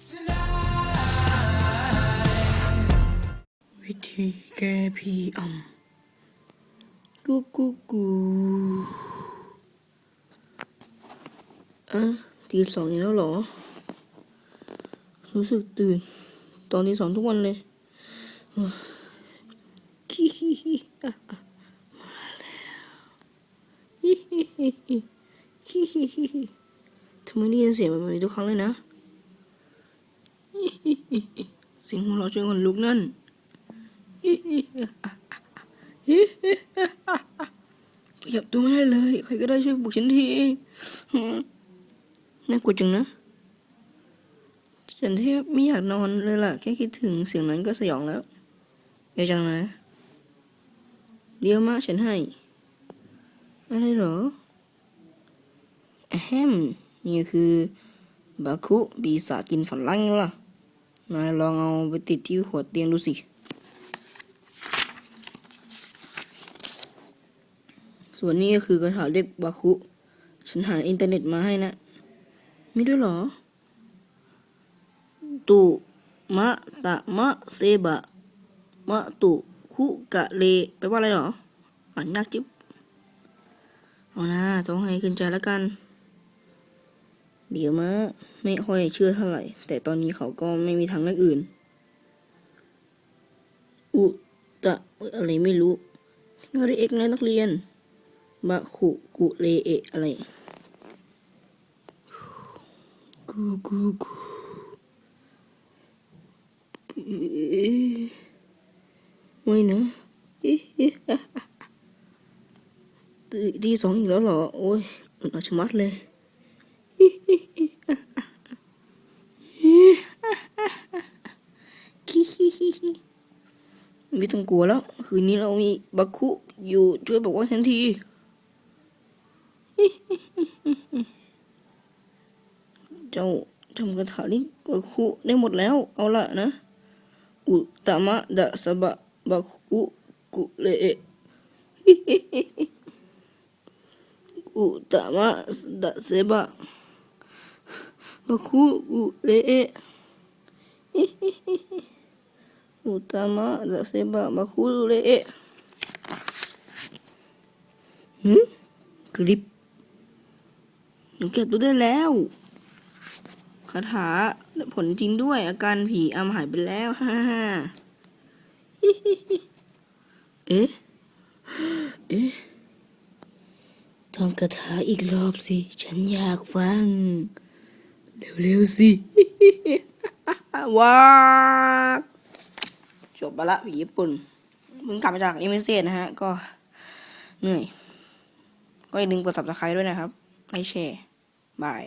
วิธีแก้พีอ่ำกูกูกูอะตีสองอีกแล้วเหรอ รู้สึกตื่น ตอนที่สองทุกวันเลยเฮ้ยคิฮิฮิมาแล้วฮิฮิฮิฮิคิฮิฮิฮิทำไมได้ยินเสียงแบบนี้ทุกครั้งเลยนะฮิฮิฮิฮิ เสียงของเราะจนคนลุกนั่นขยับตัวไม่ได้เลย ใครก็ได้ช่วยปลุกฉันทีน่ากลัวจังนะฉันแทบไม่อยากนอนเลยล่ะ แค่คิดถึงเสียงนั้นก็สยองแล้วเดี๋ยวจังนะเดี๋ยวมาฉันให้ อะไรเหรอแฮมนี่คือ บาคุปีศาจกินฝันล่างไงล่ะ นายลองเอาไปติดที่หัวเตียงดูสิ ส่วนนี้ก็คือกระถาเรียกบาคุ ฉันหาอินเทอร์เน็ตมาให้นะ มีด้วยเหรอ ตุมะตะมะเซบะ มะตุคุกะเลแปลว่าอะไรหรอ อ่านยากจิ๊บ เอานะต้องให้ขึ้นใจแล้วกัน เดี๋ยวมะไม่ค่อยเชื่อเท่าไหร่ แต่ตอนนี้เขาก็ไม่มีทางเลือกอื่น อุตะอะไรไม่รู้งานเอกนะนักเรียนบะขุกุเลเอะอะไรกูกูกูเอ๊ะไม่นะเอ๊ะเอ๊ะอะอะตีตีสองอีกแล้วเหรอ โอ้ยอึดอัดชะมัดเลยเอ๊ะเอ๊ะเอ๊ะอะอะอะเอ๊ะอะอะอะคิคิคิคิ ไม่ต้องกลัวแล้ว คืนนี้เรามีบักคุอยู่ช่วยบอกว่าฉันทีเจ้าทำคาถานี้บักคุได้หมดแล้ว เอาละนะ อุตมะดะสบะบักคุกุเลอะอุตมะดะเสบะบักคุกุเล อุตมะดะเสบะบักคุเลเอะหืมคลิปหนูเก็บตัวได้แล้วคาถาผลจริงด้วย อาการผีอำหายไปแล้วฮ่าฮ่าเอ๊ะ เอ๊ะท่องคาถาอีกรอบสิ ฉันอยากฟัง เร็วๆสิว้า จบไปละผีญี่ปุ่นเพิ่งกลับมาจากอิมิเซ่นะฮะ ก็เหนื่อย ก็อย่าลืมกด subscribe ด้วยนะครับไลค์แชร์บาย